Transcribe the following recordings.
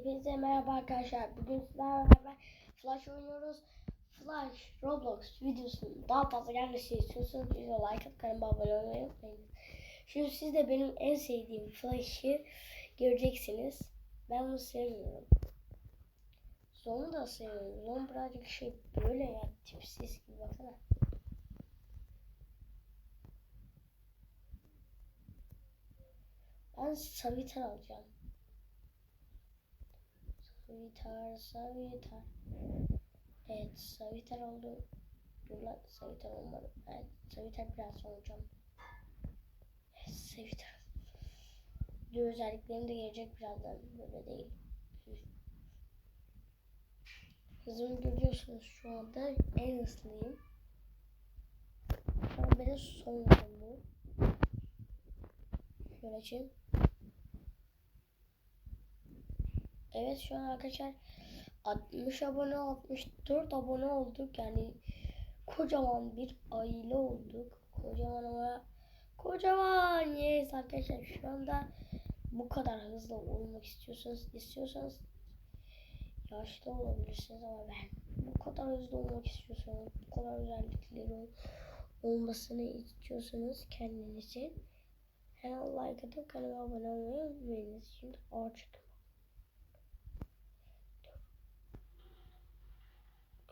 Hepinize merhaba arkadaşlar. Bugün sizlerle beraber Flash oynuyoruz. Flash Roblox videosunun daha fazla gelmesi istiyorsanız videoya like atıp kanalıma abone olmayı unutmayın. Şimdi siz de benim en sevdiğim Flash'ı göreceksiniz. Ben bunu sevmiyorum. Zon'u da sevmiyorum. Zon birazcık şey böyle ya tipsiz gibi baksana. Ben Savitar alacağım. Savitar, Savitar. Evet, Savitar oldu. Dur lan, Savitar olmadı. Evet, Savitar biraz olacağım. Evet, Savitar. Dur özelliklerim de gelecek birazdan. Böyle değil. Hızımı görüyorsunuz şu anda. En hızlıyım. Ama benim son bu. Şöyle. Evet şu an arkadaşlar 60 abone 64 abone olduk. Yani kocaman bir aile olduk. Kocaman ama kocaman. Yes arkadaşlar şu anda bu kadar hızlı olmak istiyorsanız istiyorsanız yaşlı olabilirsiniz ama ben bu kadar hızlı olmak istiyorsanız bu kadar özellikleri ol- olmasını istiyorsanız kendinizi hemen like atıp kanala abone olmayı unutmayınız. Şimdi artık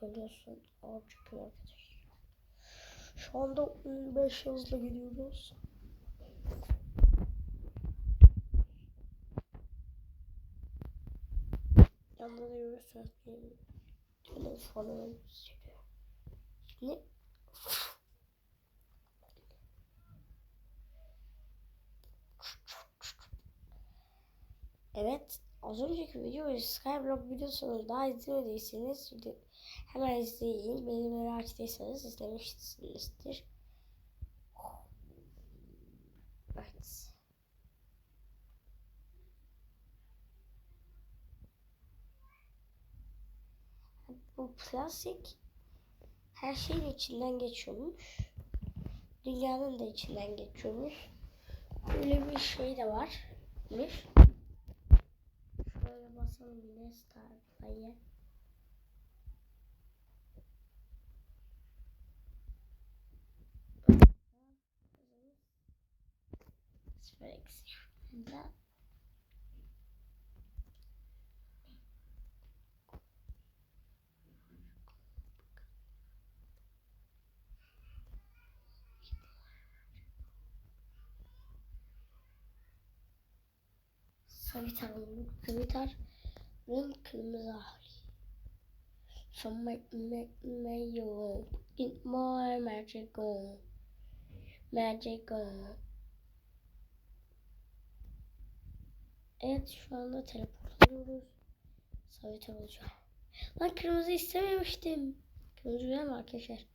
görüyorsun artık arkadaşlar. Şu anda 15 hızla gidiyoruz. Yanında da benim telefonum sürüyor. Şimdi Evet, az önceki videoyu Skyblock videosunu daha izlemediyseniz hemen izleyin. Beni merak ediyorsanız izlemişsinizdir. Evet. Bu plastik her şeyin içinden geçiyormuş. Dünyanın da içinden geçiyormuş. Böyle bir şey de varmış. Basalım yine Starfly'e. Sıfır eksi. Da. Savitar olduk. Savitar'ın kırmızı hali. So make make me you get more magical. Magical. Evet şu anda teleport oluyoruz. Savitar olacağım. Lan kırmızı istememiştim. Kırmızı güzel mi arkadaşlar?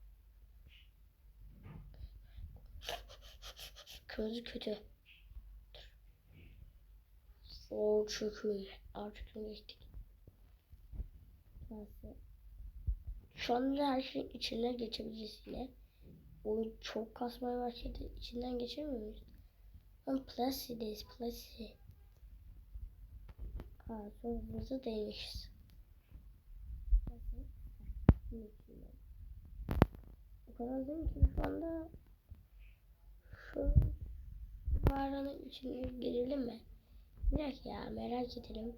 Kırmızı kötü. O çöküyor. Artık geçtik. Nasıl? Şu anda her şeyin içinden geçebiliriz yine. Oyun çok kasmaya başladı. İçinden geçemiyor muyuz? Ben Placide'deyiz. Placide. Aa, çok hızlı değilmişiz. O kadar değil ki şu anda şu mağaranın içine girelim mi? Bir dakika ya merak edelim.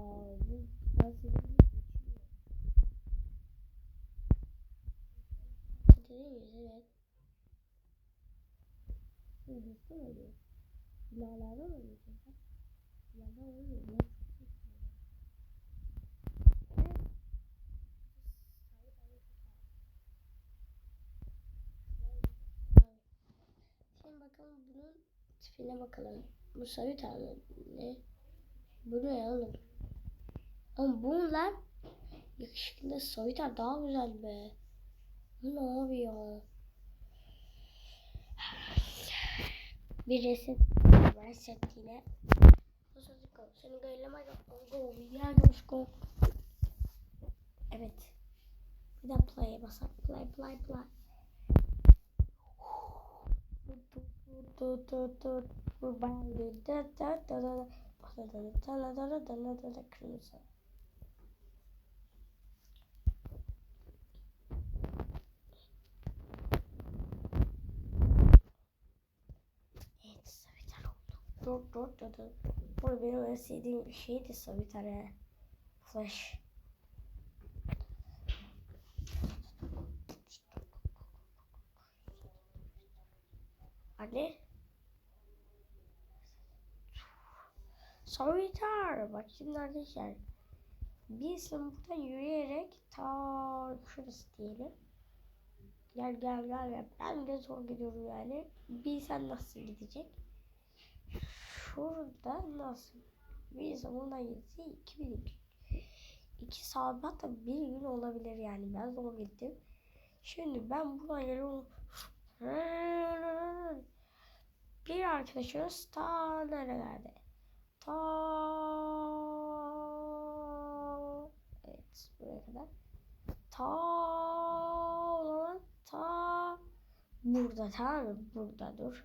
Aa bu nasıl bir Değil miyiz? Evet. Bu hızlı mı oluyor? Binalarda mı oluyor? Binalarda olmuyor. Ne? Şimdi bakalım bunun tipine bakalım. Bu sarı tane ne? Bu ne oğlum? Ama bunlar yakışıklı soytar daha güzel be. Bu ne abi ya? Bir reset reset yine. Seni gaylamak go ya go. Evet. Bir daha play'e basalım. Play play play. Tut dur dur dur. Bu benim en sevdiğim şey de sabitar yani. Flash. Anne. Sabitar. Bak şimdi arkadaşlar. Biz buradan yürüyerek ta şurası diyelim. Gel gel gel gel. Ben de zor gidiyorum yani. Bir sen nasıl gidecek? Şurada nasıl? Bir buradan gitse iki bin iki saat hatta bir gün olabilir yani. Ben zor gittim. Şimdi ben buradan geliyorum. Bir arkadaşımız ta nerelerde? Evet buraya kadar. Ta o zaman ta burada tamam mı? Burada dur.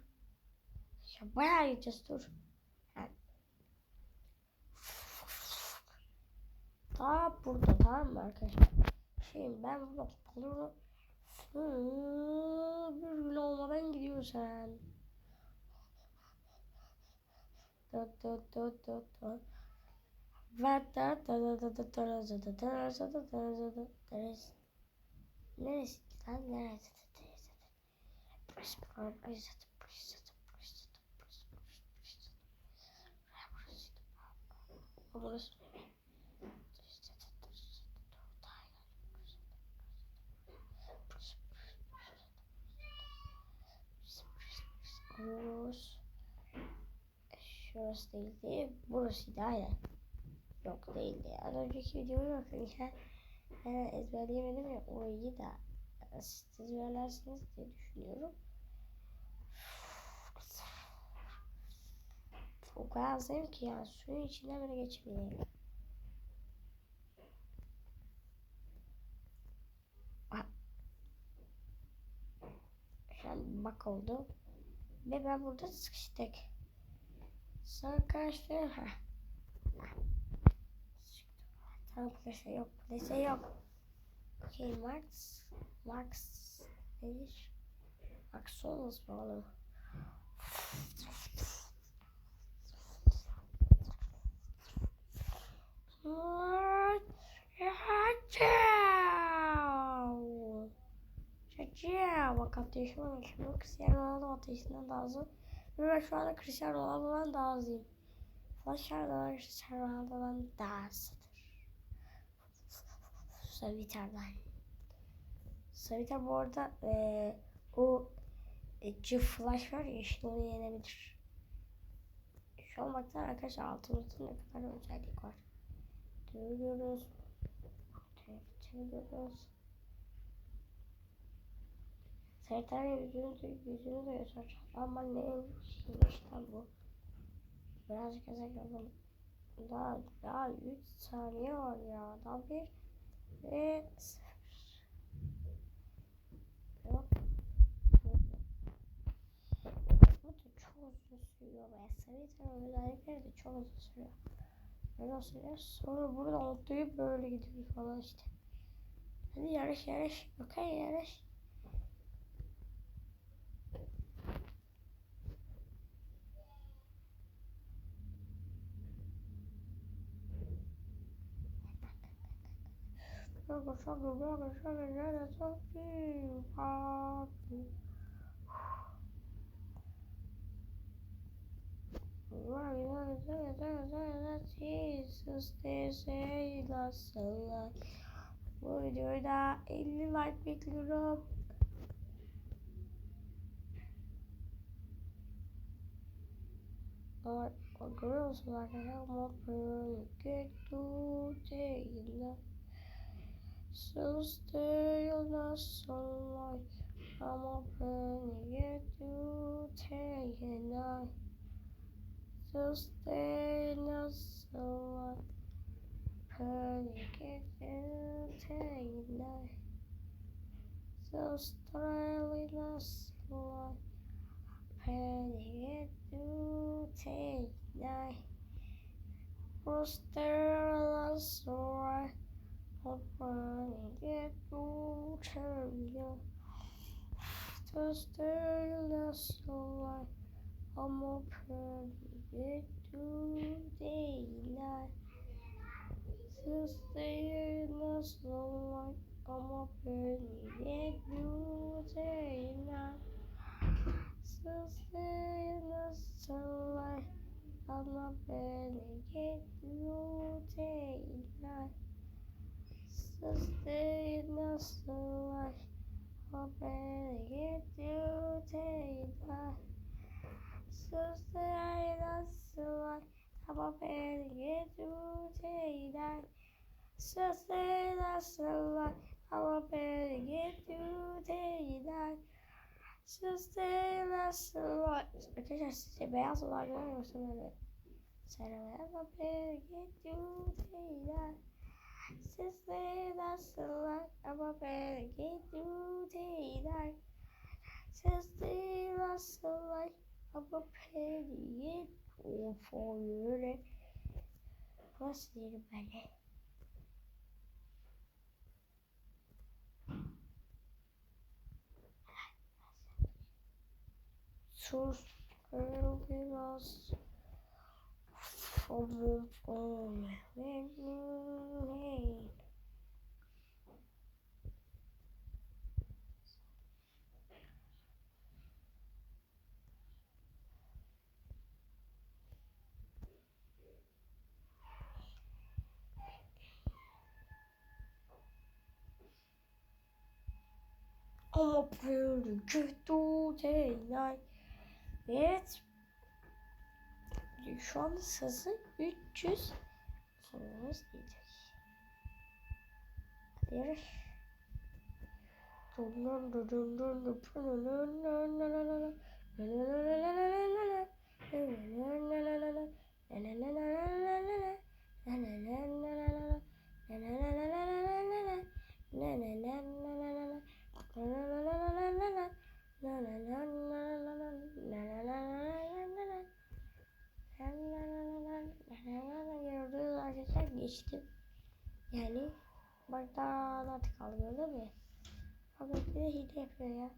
Ya bayağı yiyeceğiz dur. Yani. Daha burada tamam mı arkadaşlar? Şeyim ben bunu alıyorum. Bir gün olmadan gidiyorsun. Dört dört dört dört dört. Neresi lan neresi? Neresi? Burası burası burası burası. Burası Burası. Şurası değildi. Burasıydı aynen. Yok değildi. Az önceki videoya bakın ya. Ben ezberleyemedim ya orayı da siz ezberlersiniz diye düşünüyorum. O kadar zevk ki ya suyun içinden geçmeyeyim. Şu an bak oldu. Ve ben burada sıkıştık. Arkadaşlar ha. Tamam plase yok. Plase yok. Okey Max. Max? Max olmaz mı oğlum? Bak ateşim olmuş. Bu Cristiano Ronaldo ateşinden daha hızlı. Ve şu anda Cristiano Ronaldo'dan daha hızlıyım. Ronaldo'dan Cristiano Ronaldo'dan daha hızlıdır. Saviter'den. Saviter bu arada e, o e, Flash var ya onu yenebilir. Şu an baksana arkadaşlar altımızda ne kadar özellik var. Dövüyoruz. Çeviriyoruz. Serdar'ın yüzünü, yüzünü de göstereceğim. Ama ne lan bu. Birazcık ezek yapalım. Daha, daha 3 saniye var ya. Daha bir ve sıfır. Yok. Bu da çok uzun sürüyor be. Sarı özellikleri de çok uzun sürüyor. Böyle sürüyor. Sonra burada atlayıp böyle gidiyor falan işte. Hadi yarış yarış. Okey yarış. Şaka şaka şaka şaka şaka şaka Jesus Sözlerine sallar. Bu videoda 50 like bekliyorum. Or, or girls like a helmet really good today. Sister, you're not the light. I'm open to get you, take a night. Tuesday not so what Panic and take night So strongly not so what Panic and take. Night Rooster not so what Panic and turn you. Tuesday not so what I'm more pretty bütün değiller Sizleri nasıl olmak ama get güzeller Sizleri nasıl olmak ama böyle güzeller Sizleri nasıl olmak get böyle güzeller sunlight. I'm a barely get through daylight. So stay in the sunlight. Arkadaşlar size beyaz olanlar yoksa böyle sarı ama bir gidiyor Sizler sunlight ama bir gidiyor Sizler sunlight ama gidiyor Of öyle Nasıl diyeyim böyle Sus biraz From on hey. Ama böyle kötü değil. Evet. Şu anda sızı 300 sorumuz diyecek. Hadi Gördüğünüz geçtim. Yani bak daha artık kaldı gördün mü? Bak bir de hile yapıyor ya.